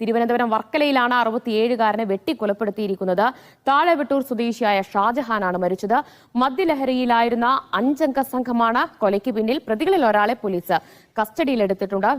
തിരുവനന്തപുരം വർക്കലയിലാണ് അറുപത്തിയേഴുകാരനെ വെട്ടിക്കൊലപ്പെടുത്തിയിരിക്കുന്നത്. താഴെവെട്ടൂർ സ്വദേശിയായ ഷാജഹാനാണ് മരിച്ചത്. മദ്യലഹരിയിലായിരുന്ന അഞ്ചംഗ സംഘമാണ് കൊലയ്ക്ക് പിന്നിൽ. പ്രതികളിൽ ഒരാളെ പോലീസ് കസ്റ്റഡിയിലെടുത്തിട്ടുണ്ട്.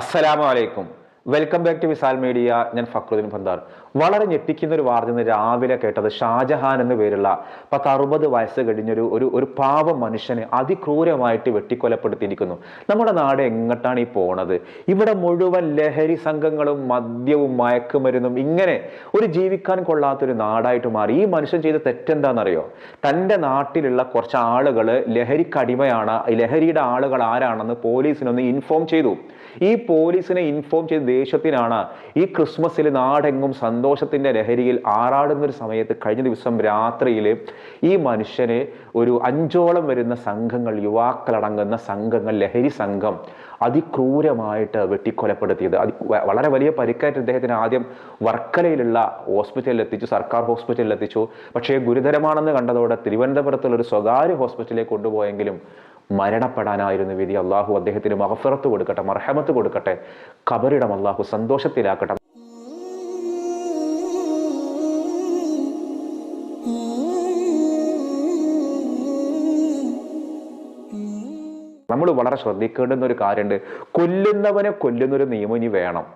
അസ്സലാമലൈക്കും welcome back to Visal media. ഞാൻ ഫക്രുദ്ദീൻ ഫന്താർ വളരെ ഞെട്ടിക്കുന്ന ഒരു വാർത്ത രാവിലെ കേട്ടത് ഷാജഹാൻ എന്ന പേരുള്ള പത്ത് അറുപത് വയസ്സ് കഴിഞ്ഞൊരു ഒരു ഒരു പാവം മനുഷ്യനെ അതിക്രൂരമായിട്ട് വെട്ടിക്കൊലപ്പെടുത്തിയിരിക്കുന്നു. നമ്മുടെ നാട് എങ്ങോട്ടാണ് ഈ പോണത്? ഇവിടെ മുഴുവൻ ലഹരി സംഘങ്ങളും മദ്യവും മയക്കുമരുന്നും ഇങ്ങനെ ഒരു ജീവിക്കാൻ കൊള്ളാത്തൊരു നാടായിട്ട് മാറി. ഈ മനുഷ്യൻ ചെയ്ത തെറ്റെന്താണെന്നറിയോ തന്റെ നാട്ടിലുള്ള കുറച്ച് ആളുകൾ ലഹരിക്കടിമയാണ് ലഹരിയുടെ ആളുകൾ ആരാണെന്ന് പോലീസിനൊന്ന് ഇൻഫോം ചെയ്തു. ഈ പോലീസിനെ ഇൻഫോം ചെയ്ത ദേഷ്യത്തിനാണ് ഈ ക്രിസ്മസിൽ നാടെങ്ങും സന്തോഷത്തിന്റെ ലഹരിയിൽ ആറാടുന്ന ഒരു സമയത്ത് കഴിഞ്ഞ ദിവസം രാത്രിയിൽ ഈ മനുഷ്യനെ ഒരു അഞ്ചോളം വരുന്ന സംഘങ്ങൾ യുവാക്കളടങ്ങുന്ന സംഘങ്ങൾ ലഹരി സംഘം അതിക്രൂരമായിട്ട് വെട്ടിക്കൊലപ്പെടുത്തിയത്. അതി വളരെ വലിയ പരിക്കേറ്റ് അദ്ദേഹത്തിന് ആദ്യം വർക്കലയിലുള്ള ഹോസ്പിറ്റലിൽ എത്തിച്ചു സർക്കാർ ഹോസ്പിറ്റലിൽ എത്തിച്ചു പക്ഷേ ഗുരുതരമാണെന്ന് കണ്ടതോടെ തിരുവനന്തപുരത്തുള്ള ഒരു സ്വകാര്യ ഹോസ്പിറ്റലിലേക്ക് കൊണ്ടുപോയെങ്കിലും മരണപ്പെടാനായിരുന്നു വിധി അള്ളാഹു അദ്ദേഹത്തിന് മഹഫറത്ത് കൊടുക്കട്ടെ മർഹമത്ത് കൊടുക്കട്ടെ കബറിടം അള്ളാഹു സന്തോഷത്തിലാക്കട്ടെ. നമ്മൾ വളരെ ശ്രദ്ധിക്കേണ്ടുന്ന ഒരു കാര്യമുണ്ട്. കൊല്ലുന്നവനെ കൊല്ലുന്നൊരു നിയമം ഇനി വേണം.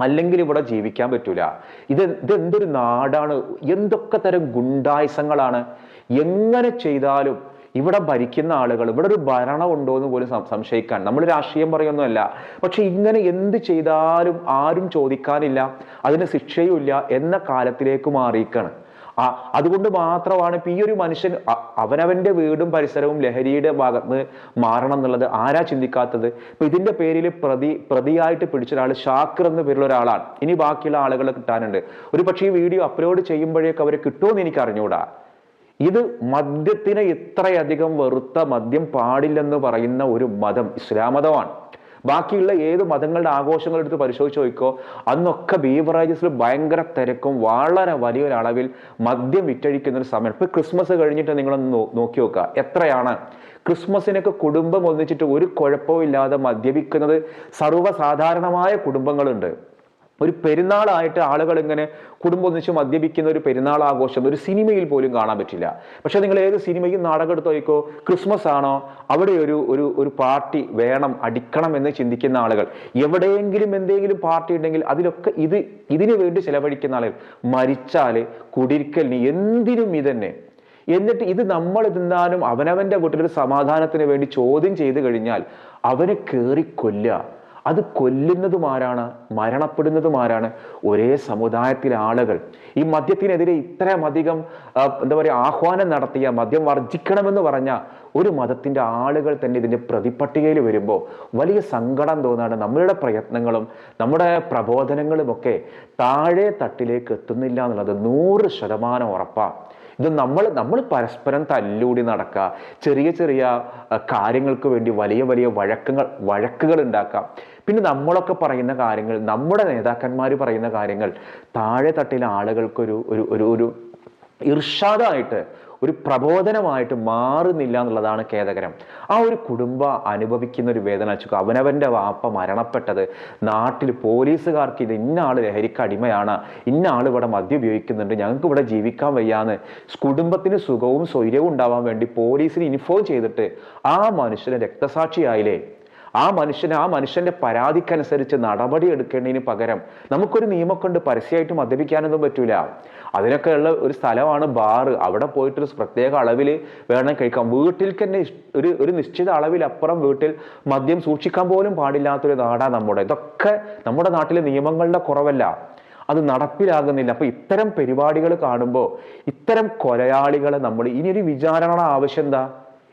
അല്ലെങ്കിൽ ഇവിടെ ജീവിക്കാൻ പറ്റൂല. ഇത് ഇതെന്തൊരു നാടാണ്? എന്തൊക്കെ തരം ഗുണ്ടായുസങ്ങളാണ്? എങ്ങനെ ചെയ്താലും ഇവിടെ ഭരിക്കുന്ന ആളുകൾ ഇവിടെ ഒരു ഭരണം ഉണ്ടോ എന്ന് പോലും സംശയിക്കാൻ. നമ്മൾ രാഷ്ട്രീയം പറയൊന്നുമല്ല പക്ഷെ ഇങ്ങനെ എന്ത് ചെയ്താലും ആരും ചോദിക്കാനില്ല. അതിന് ശിക്ഷയുമില്ല എന്ന കാലത്തിലേക്ക് മാറിയിക്കാണ് ആ അതുകൊണ്ട് മാത്രമാണ് ഈ ഒരു മനുഷ്യൻ അവനവന്റെ വീടും പരിസരവും ലഹരിയുടെ ഭാഗത്ത് മാറണം എന്നുള്ളത് ആരാ ചിന്തിക്കാത്തത്? ഇപ്പൊ ഇതിന്റെ പേരിൽ പ്രതി പ്രതിയായിട്ട് പിടിച്ച ഒരാൾ ഷാക്കർ എന്ന പേരിലുള്ള ഒരാളാണ്. ഇനി ബാക്കിയുള്ള ആളുകളെ കിട്ടാനുണ്ട്. ഒരു പക്ഷേ ഈ വീഡിയോ അപ്ലോഡ് ചെയ്യുമ്പോഴേക്കും അവരെ കിട്ടുമെന്ന് എനിക്ക് അറിഞ്ഞുകൂടാ ഇത് മദ്യത്തിനെ ഇത്രയധികം വെറുത്ത മദ്യം പാടില്ലെന്ന് പറയുന്ന ഒരു മതം ഇസ്ലാം മതമാണ്. ബാക്കിയുള്ള ഏത് മതങ്ങളുടെ ആഘോഷങ്ങൾ എടുത്ത് പരിശോധിച്ച് നോക്കിക്കോ അന്നൊക്കെ ബീവറേജസിൽ ഭയങ്കര തിരക്കും വളരെ വലിയൊരളവിൽ മദ്യം വിറ്റഴിക്കുന്ന ഒരു സമയം. ഇപ്പൊ ക്രിസ്മസ് കഴിഞ്ഞിട്ട് നിങ്ങളൊന്ന് നോക്കി നോക്കുക. എത്രയാണ്? ക്രിസ്മസിനൊക്കെ കുടുംബം ഒന്നിച്ചിട്ട് ഒരു കുഴപ്പവും ഇല്ലാതെ മദ്യപിക്കുന്നത് സർവസാധാരണമായ കുടുംബങ്ങളുണ്ട്. ഒരു പെരുന്നാളായിട്ട് ആളുകൾ ഇങ്ങനെ കുടുംബം ഒന്നിച്ച് മദ്യപിക്കുന്ന ഒരു പെരുന്നാൾ ആഘോഷം ഒരു സിനിമയിൽ പോലും കാണാൻ പറ്റില്ല. പക്ഷെ നിങ്ങൾ ഏത് സിനിമയും നാടകം എടുത്ത് നോക്കോ ക്രിസ്മസ് ആണോ അവിടെ ഒരു ഒരു ഒരു പാർട്ടി വേണം അടിക്കണം എന്ന് ചിന്തിക്കുന്ന ആളുകൾ എവിടെയെങ്കിലും എന്തെങ്കിലും പാർട്ടി ഉണ്ടെങ്കിൽ അതിലൊക്കെ ഇത് ഇതിനു വേണ്ടി ചെലവഴിക്കുന്ന ആളുകൾ മരിച്ചാൽ കുടിരിക്കലിന് എന്തിനും ഇതന്നെ. എന്നിട്ട് ഇത് നമ്മൾ തിന്നാനും അവനവന്റെ വീട്ടിലൊരു സമാധാനത്തിന് വേണ്ടി ചോദ്യം ചെയ്തു കഴിഞ്ഞാൽ അവനെ കയറി കൊല്ലുക. അത് കൊല്ലുന്നതും ആരാണ്? മരണപ്പെടുന്നതും ആരാണ്? ഒരേ സമുദായത്തിലെ ആളുകൾ. ഈ മദ്യത്തിനെതിരെ ഇത്രയധികം എന്താ പറയുക ആഹ്വാനം നടത്തിയ മദ്യം വർജിക്കണമെന്ന് പറഞ്ഞ ഒരു മതത്തിന്റെ ആളുകൾ തന്നെ ഇതിന്റെ പ്രതിപട്ടികയിൽ വരുമ്പോൾ വലിയ സങ്കടം തോന്നാണ് നമ്മളുടെ പ്രയത്നങ്ങളും നമ്മുടെ പ്രബോധനങ്ങളുമൊക്കെ താഴെ തട്ടിലേക്ക് എത്തുന്നില്ല എന്നുള്ളത് നൂറ് ശതമാനം ഉറപ്പാണ് ഇത് നമ്മൾ നമ്മൾ പരസ്പരം തല്ലൂടി നടക്കുക. ചെറിയ ചെറിയ കാര്യങ്ങൾക്ക് വേണ്ടി വലിയ വലിയ വഴക്കങ്ങൾ വഴക്കുകൾ ഉണ്ടാക്കാം. പിന്നെ നമ്മളൊക്കെ പറയുന്ന കാര്യങ്ങൾ നമ്മുടെ നേതാക്കന്മാർ പറയുന്ന കാര്യങ്ങൾ താഴെ തട്ടിലെ ആളുകൾക്കൊരു ഒരു ഒരു ഒരു ഇർഷാദായിട്ട് ഒരു പ്രബോധനമായിട്ട് മാറുന്നില്ല എന്നുള്ളതാണ് ഖേദകരം. ആ ഒരു കുടുംബ അനുഭവിക്കുന്ന ഒരു വേദന വെച്ചു അവനവന്റെ വാപ്പ മരണപ്പെട്ടത് നാട്ടിൽ പോലീസുകാർക്ക് ഇത് ഇന്ന ആൾ ലഹരിക്ക് അടിമയാണ് ഇന്ന ആൾ ഇവിടെ മദ്യം ഉപയോഗിക്കുന്നുണ്ട് ഞങ്ങൾക്ക് ഇവിടെ ജീവിക്കാൻ വയ്യാന്ന്. കുടുംബത്തിന് സുഖവും സ്വൈര്യവും ഉണ്ടാവാൻ വേണ്ടി പോലീസിന് ഇൻഫോം ചെയ്തിട്ട് ആ മനുഷ്യനെ രക്തസാക്ഷിയായില്ലേ? ആ മനുഷ്യന് ആ മനുഷ്യന്റെ പരാതിക്കനുസരിച്ച് നടപടി എടുക്കേണ്ടതിന് പകരം നമുക്കൊരു നിയമമൊക്കെ ഉണ്ട് പരസ്യമായിട്ട് മദ്യപിക്കാനൊന്നും പറ്റൂല. അതിനൊക്കെ ഉള്ള ഒരു സ്ഥലമാണ് ബാറ് അവിടെ പോയിട്ട് ഒരു പ്രത്യേക അളവിൽ വേണം കഴിക്കാം വീട്ടിൽ തന്നെ ഒരു ഒരു നിശ്ചിത അളവിലപ്പുറം വീട്ടിൽ മദ്യം സൂക്ഷിക്കാൻ പോലും പാടില്ലാത്തൊരു നാടാണ് നമ്മുടെ. ഇതൊക്കെ നമ്മുടെ നാട്ടിലെ നിയമങ്ങളുടെ കുറവല്ല. അത് നടപ്പിലാകുന്നില്ല. അപ്പൊ ഇത്തരം പരിപാടികൾ കാണുമ്പോൾ ഇത്തരം കൊലയാളികളെ നമ്മൾ ഇനിയൊരു വിചാരണ ആവശ്യം എന്താ?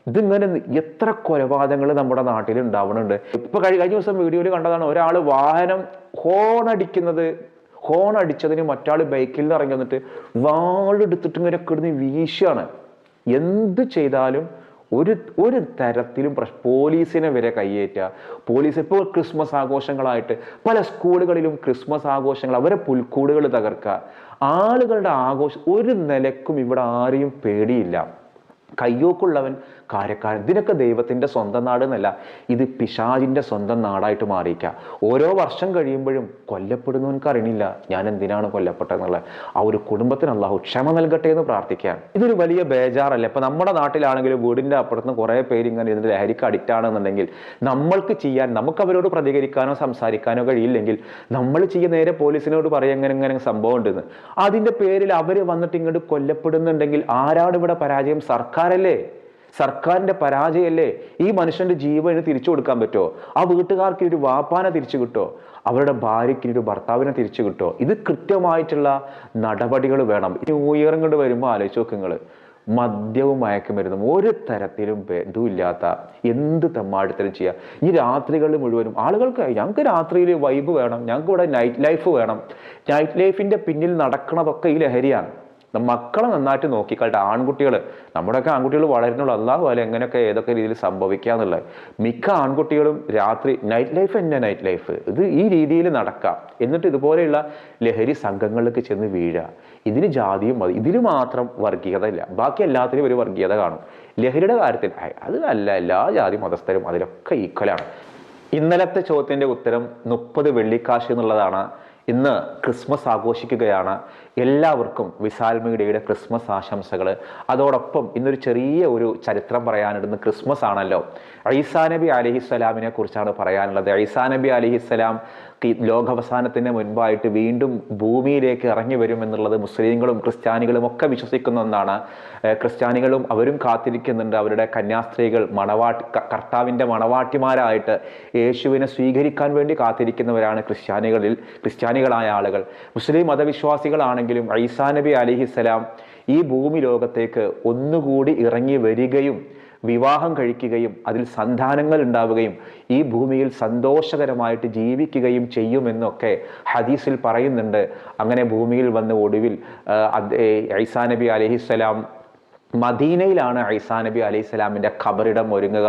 ഇതിങ്ങനെ എത്ര കൊലപാതകങ്ങൾ നമ്മുടെ നാട്ടിൽ ഉണ്ടാവുന്നുണ്ട്. ഇപ്പൊ കഴിഞ്ഞ ദിവസം വീഡിയോയിൽ കണ്ടതാണ് ഒരാൾ വാഹനം ഹോൺ അടിക്കുന്നത് ഹോൺ അടിച്ചതിന് മറ്റാൾ ബൈക്കിൽ നിന്ന് ഇറങ്ങി വന്നിട്ട് വാളെടുത്തിട്ട് ഇങ്ങനെ കിടന്ന് വീശാണ്. എന്ത് ചെയ്താലും ഒരു ഒരു തരത്തിലും പ്രശ് പോലീസിനെ വരെ കയ്യേറ്റുക പോലീസ് ഇപ്പോൾ ക്രിസ്മസ് ആഘോഷങ്ങളായിട്ട് പല സ്കൂളുകളിലും ക്രിസ്മസ് ആഘോഷങ്ങൾ അവരെ പുൽക്കൂടുകൾ തകർക്കുക ആളുകളുടെ ആഘോഷം ഒരു നിലക്കും ഇവിടെ ആരെയും പേടിയില്ല. കയ്യോക്കുള്ളവൻ കാര്യക്കാരൻ. ഇതിനൊക്കെ ദൈവത്തിന്റെ സ്വന്തം നാട് എന്നല്ല ഇത് പിശാജിന്റെ സ്വന്തം നാടായിട്ട് മാറിയിക്കുക ഓരോ വർഷം കഴിയുമ്പോഴും കൊല്ലപ്പെടുന്നവനക്ക് അറിയണില്ല ഞാൻ എന്തിനാണ് കൊല്ലപ്പെട്ടതെന്നുള്ളത്. ആ ഒരു കുടുംബത്തിന് അള്ളാഹു ക്ഷമ നൽകട്ടെ എന്ന് പ്രാർത്ഥിക്കുകയാണ്. ഇതൊരു വലിയ ബേജാറല്ല? ഇപ്പം നമ്മുടെ നാട്ടിലാണെങ്കിലും വീടിന്റെ അപ്പുറത്ത് കുറേ പേര് ഇങ്ങനെ ഇതിന്റെ ലഹരിക്ക് അഡിക്റ്റ് ആണെന്നുണ്ടെങ്കിൽ നമ്മൾക്ക് ചെയ്യാൻ നമുക്ക് അവരോട് പ്രതികരിക്കാനോ സംസാരിക്കാനോ കഴിയില്ലെങ്കിൽ നമ്മൾ ചെയ്യുന്ന നേരെ പോലീസിനോട് പറയാം ഇങ്ങനെ ഇങ്ങനെ സംഭവം ഉണ്ടെന്ന്. അതിന്റെ പേരിൽ അവർ വന്നിട്ട് ഇങ്ങോട്ട് കൊല്ലപ്പെടുന്നുണ്ടെങ്കിൽ ആരാണ് ഇവിടെ പരാജയം? സർക്കാരല്ലേ? സർക്കാരിന്റെ പരാജയമല്ലേ ഈ മനുഷ്യന്റെ ജീവന് തിരിച്ചു കൊടുക്കാൻ പറ്റുമോ? ആ വീട്ടുകാർക്ക് ഒരു വാപ്പാനെ തിരിച്ചു കിട്ടോ അവരുടെ ഭാര്യയ്ക്ക് ഒരു ഭർത്താവിനെ തിരിച്ചു കിട്ടോ ഇത് കൃത്യമായിട്ടുള്ള നടപടികൾ വേണം. ഇനി ഉയരം കൊണ്ട് വരുമ്പോൾ ആലോചിച്ച് നിങ്ങൾ മദ്യവും മയക്കുമരുന്നും ഒരു തരത്തിലും ഇല്ലാത്ത എന്ത് തെമ്മാടിത്തരം ചെയ്യുക ഈ രാത്രികളിൽ മുഴുവനും ആളുകൾക്ക് ഞങ്ങൾക്ക് രാത്രിയിൽ വൈബ് വേണം. ഞങ്ങൾക്ക് ഇവിടെ നൈറ്റ് ലൈഫ് വേണം. നൈറ്റ് ലൈഫിന്റെ പിന്നിൽ നടക്കണതൊക്കെ ഈ ലഹരിയാണ്. മക്കളെ നന്നായിട്ട് നോക്കിക്കാട്ടെ. ആൺകുട്ടികൾ നമ്മുടെയൊക്കെ ആൺകുട്ടികൾ വളരുന്നുള്ളൂ. അള്ളാഹു അല്ലെ എങ്ങനെയൊക്കെ ഏതൊക്കെ രീതിയിൽ സംഭവിക്കുക എന്നുള്ളത്. മിക്ക ആൺകുട്ടികളും രാത്രി നൈറ്റ് ലൈഫ് തന്നെ നൈറ്റ് ലൈഫ് ഇത് ഈ രീതിയിൽ നടക്കാം. എന്നിട്ട് ഇതുപോലെയുള്ള ലഹരി സംഘങ്ങളിലേക്ക് ചെന്ന് വീഴുക. ഇതിന് ജാതിയും മതി ഇതിന് മാത്രം വർഗീയത ഇല്ല. ബാക്കി എല്ലാത്തിനും ഒരു വർഗീയത കാണും. ലഹരിയുടെ കാര്യത്തിൽ അത് അല്ല. എല്ലാ ജാതി മതസ്ഥരും അതിലൊക്കെ ഈക്വലാണ് ഇന്നലത്തെ ചോദ്യത്തിന്റെ ഉത്തരം മുപ്പത് വെള്ളിക്കാശ് എന്നുള്ളതാണ്. ഇന്ന് ക്രിസ്മസ് ആഘോഷിക്കുകയാണ്. എല്ലാവർക്കും വിശാൽ മീഡിയയുടെ ക്രിസ്മസ് ആശംസകൾ അതോടൊപ്പം ഇന്നൊരു ചെറിയ ഒരു ചരിത്രം പറയാനിടുന്ന ക്രിസ്മസ് ആണല്ലോ. ഐസാ നബി അലിഹിസ്സലാമിനെ കുറിച്ചാണ് പറയാനുള്ളത്. ഐസാ നബി അലിഹിസ്സലാം ലോകാവസാനത്തിന് മുൻപായിട്ട് വീണ്ടും ഭൂമിയിലേക്ക് ഇറങ്ങി വരും എന്നുള്ളത് മുസ്ലിങ്ങളും ക്രിസ്ത്യാനികളും ഒക്കെ വിശ്വസിക്കുന്ന ഒന്നാണ്. ക്രിസ്ത്യാനികളും അവരും കാത്തിരിക്കുന്നുണ്ട്. അവരുടെ കന്യാസ്ത്രീകൾ മണവാട്ടി കർത്താവിന്റെ മണവാട്ടിമാരായിട്ട് യേശുവിനെ സ്വീകരിക്കാൻ വേണ്ടി കാത്തിരിക്കുന്നവരാണ് ക്രിസ്ത്യാനികളിൽ ക്രിസ്ത്യാനികളായ ആളുകൾ. മുസ്ലിം മതവിശ്വാസികളാണെങ്കിലും ഐസാ നബി അലിഹിസ്സലാം ഈ ഭൂമി ലോകത്തേക്ക് ഒന്നുകൂടി ഇറങ്ങി വരികയും വിവാഹം കഴിക്കുകയും അതിൽ സന്താനങ്ങൾ ഉണ്ടാവുകയും ഈ ഭൂമിയിൽ സന്തോഷകരമായിട്ട് ജീവിക്കുകയും ചെയ്യുമെന്നൊക്കെ ഹദീസിൽ പറയുന്നുണ്ട്. അങ്ങനെ ഭൂമിയിൽ വന്ന് ഒടുവിൽ ഐസാ നബി അലഹിസ്സലാം മദീനയിലാണ് ഐസാ നബി അലൈഹി സ്വലാമിന്റെ ഖബറിടം ഒരുങ്ങുക.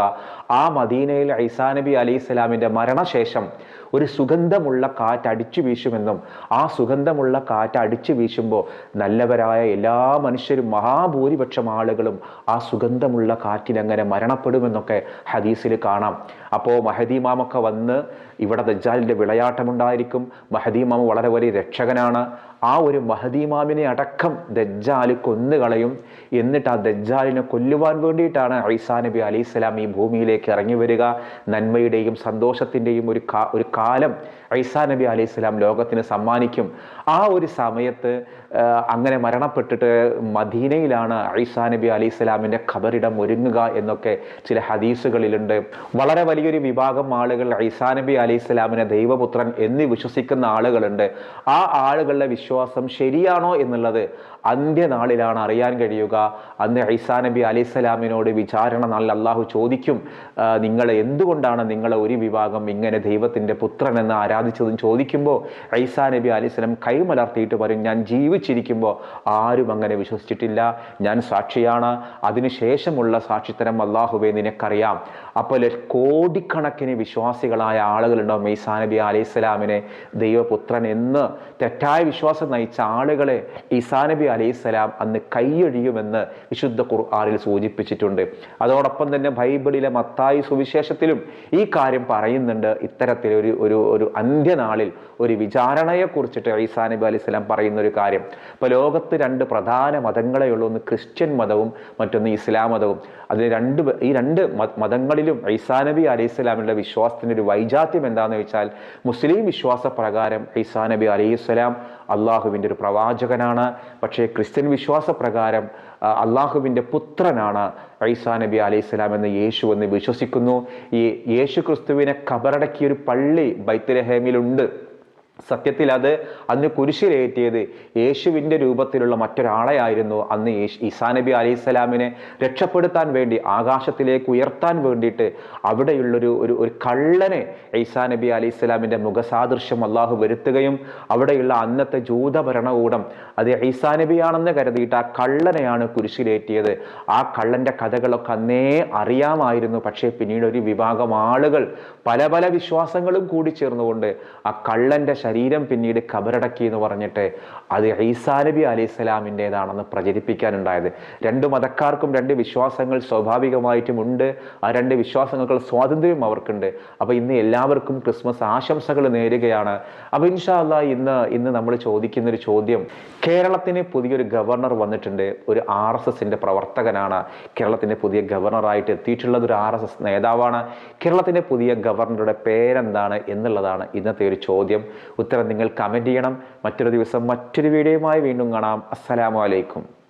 ആ മദീനയിൽ ഐസാ നബി അലൈഹി സ്വലാമിന്റെ മരണശേഷം ഒരു സുഗന്ധമുള്ള കാറ്റ് അടിച്ചു വീശുമെന്നും ആ സുഗന്ധമുള്ള കാറ്റ് അടിച്ചു വീശുമ്പോൾ നല്ലവരായ എല്ലാ മനുഷ്യരും മഹാഭൂരിപക്ഷം ആളുകളും ആ സുഗന്ധമുള്ള കാറ്റിൽ അങ്ങനെ മരണപ്പെടുമെന്നൊക്കെ ഹദീസിൽ കാണാം. അപ്പോൾ മഹദീമാമൊക്കെ വന്ന് ഇവിടെ ദജ്ജാലിന്റെ വിളയാട്ടമുണ്ടായിരിക്കും. മഹദീമാമ വളരെ വലിയ രക്ഷകനാണ്. ആ ഒരു മഹദീമാമിനെ അടക്കം ദജ്ജാൽ കൊന്നുകളയും. എന്നിട്ട് ആ ദജ്ജാലിനെ കൊല്ലുവാൻ വേണ്ടിയിട്ടാണ് ഐസാ നബി അലൈഹി സ്വലാം ഈ ഭൂമിയിലേക്ക് ഇറങ്ങി വരിക. നന്മയുടെയും സന്തോഷത്തിന്റെയും ഒരു ഒരു കാലം ഐസാ നബി അലൈഹി സ്വലാം ലോകത്തിന് സമ്മാനിക്കും. ആ ഒരു സമയത്ത് അങ്ങനെ മരണപ്പെട്ടിട്ട് മദീനയിലാണ് ഐസാ നബി അലൈഹി സ്വലാമിന്റെ ഖബറിടം ഒരുങ്ങുക എന്നൊക്കെ ചില ഹദീസുകളിലുണ്ട്. വളരെ വലിയൊരു വിഭാഗം ആളുകൾ ഐസാ നബി അലൈഹി സ്വലാമിനെ ദൈവപുത്രൻ എന്ന് വിശ്വസിക്കുന്ന ആളുകളുണ്ട്. ആ ആളുകളുടെ വിശ്വാസം ശരിയാണോ എന്നുള്ളത് അന്ത്യനാളിലാണ് അറിയാൻ കഴിയുക. അന്ന് ഐസാ നബി അലൈഹി സ്വലാമിനോട് വിചാരണ നാളിൽ അള്ളാഹു ചോദിക്കും നിങ്ങൾ എന്തുകൊണ്ടാണ് നിങ്ങളെ ഒരു വിഭാഗം ഇങ്ങനെ ദൈവത്തിന്റെ പുത്രൻ എന്ന് ആരാധിച്ചതും ചോദിക്കുമ്പോൾ ഐസാ നബി അലിസ്ലം കൈമലർത്തിയിട്ട് പറയും ഞാൻ ജീവിച്ചിരിക്കുമ്പോൾ ആരും അങ്ങനെ വിശ്വസിച്ചിട്ടില്ല. ഞാൻ സാക്ഷിയാണ്. അതിനുശേഷമുള്ള സാക്ഷിത്തരം അള്ളാഹുബെ നിനക്കറിയാം. അപ്പോൾ കോടിക്കണക്കിന് വിശ്വാസികളായ ആളുകളുണ്ടാവും ഈസാ നബി അലൈഹി സ്വലാമിനെ ദൈവപുത്രൻ എന്ന് തെറ്റായ വിശ്വാസം നയിച്ച ആളുകളെ ഈസാ നബി അലൈഹി സ്വലാം അന്ന് കൈയൊഴിയുമെന്ന് വിശുദ്ധ ഖുർആനിൽ സൂചിപ്പിച്ചിട്ടുണ്ട്. അതോടൊപ്പം തന്നെ ബൈബിളിലെ മത്തായി സുവിശേഷത്തിലും ഈ കാര്യം പറയുന്നുണ്ട്. ഇത്തരത്തിലൊരു ഒരു ഒരു അന്ത്യനാളിൽ ഒരു വിചാരണയെ കുറിച്ചിട്ട് ഈസാ നബി അലൈഹി സ്വലാം പറയുന്ന ഒരു കാര്യം. ഇപ്പോൾ ലോകത്ത് രണ്ട് പ്രധാന മതങ്ങളെ ഉള്ളൂ. ഒന്ന് ക്രിസ്ത്യൻ മതവും മറ്റൊന്ന് ഇസ്ലാം മതവും. അതിന് രണ്ട് ഈ രണ്ട് മത- മതങ്ങളിലും ഈസാ നബി അലൈഹി സ്വലാമിന്റെ വിശ്വാസത്തിന്റെ ഒരു വൈജാത്യം എന്താണെന്ന് വെച്ചാൽ മുസ്ലിം വിശ്വാസ പ്രകാരം ഈസാ നബി അലൈഹി സ്വലാം അള്ളാഹുവിന്റെ ഒരു പ്രവാചകനാണ്. പക്ഷേ ക്രിസ്ത്യൻ വിശ്വാസ പ്രകാരം അള്ളാഹുവിന്റെ പുത്രനാണ് ഐസാ നബി അലൈഹി സ്വലാം എന്ന് യേശു എന്ന് വിശ്വസിക്കുന്നു. ഈ യേശു ക്രിസ്തുവിനെ കബറടക്കിയ ഒരു പള്ളി ബൈത്തുലഹേമിലുണ്ട്. സത്യത്തിൽ അത് അന്ന് കുരിശിലേറ്റിയത് യേശുവിന്റെ രൂപത്തിലുള്ള മറ്റൊരാളെയായിരുന്നു അന്ന് യേശു ഈസാ നബി അലൈഹി സ്വലാമിനെ രക്ഷപ്പെടുത്താൻ വേണ്ടി ആകാശത്തിലേക്ക് ഉയർത്താൻ വേണ്ടിയിട്ട് അവിടെയുള്ളൊരു ഒരു ഒരു കള്ളനെ ഈസാ നബി അലൈഹി സ്വലാമിന്റെ മുഖസാദൃശ്യം അള്ളാഹു വരുത്തുകയും അവിടെയുള്ള അന്നത്തെ ജൂത ഭരണകൂടം അത് ഈസാ നബിയാണെന്ന് കരുതിയിട്ട് ആ കള്ളനെയാണ് കുരിശിലേറ്റിയത് ആ കള്ളന്റെ കഥകളൊക്കെ അന്നേ അറിയാമായിരുന്നു. പക്ഷേ പിന്നീട് ഒരു വിഭാഗം ആളുകൾ പല പല വിശ്വാസങ്ങളും കൂടി ചേർന്നുകൊണ്ട് ആ കള്ളന്റെ ശരീരം പിന്നീട് കബറടക്കി എന്ന് പറഞ്ഞിട്ട് അത് ഈസാ നബി അലൈഹി സ്വലാമിന്റെതാണെന്ന് പ്രചരിപ്പിക്കാനുണ്ടായത്. രണ്ട് മതക്കാർക്കും രണ്ട് വിശ്വാസങ്ങൾ സ്വാഭാവികമായിട്ടും ഉണ്ട്. ആ രണ്ട് വിശ്വാസങ്ങൾക്കുള്ള സ്വാതന്ത്ര്യം അവർക്കുണ്ട്. അപ്പോൾ ഇന്ന് എല്ലാവർക്കും ക്രിസ്മസ് ആശംസകൾ നേരുകയാണ്. അപ്പോൾ ഇൻഷാല്ല ഇന്ന് ഇന്ന് നമ്മൾ ചോദിക്കുന്ന ഒരു ചോദ്യം. കേരളത്തിന് പുതിയൊരു ഗവർണർ വന്നിട്ടുണ്ട്. ഒരു ആർ എസ് എസിന്റെ പ്രവർത്തകനാണ്. കേരളത്തിന്റെ പുതിയ ഗവർണറായിട്ട് എത്തിയിട്ടുള്ളത് ഒരു ആർ എസ് എസ് നേതാവാണ്. കേരളത്തിന്റെ പുതിയ ഗവർണറുടെ പേരെന്താണ് എന്നുള്ളതാണ് ഇന്നത്തെ ഒരു ചോദ്യം. ഉത്തരം നിങ്ങൾ കമന്റ് ചെയ്യണം. മറ്റൊരു ദിവസം മറ്റൊരു വീഡിയോയുമായി വീണ്ടും കാണാം. അസ്സലാമു അലൈക്കും.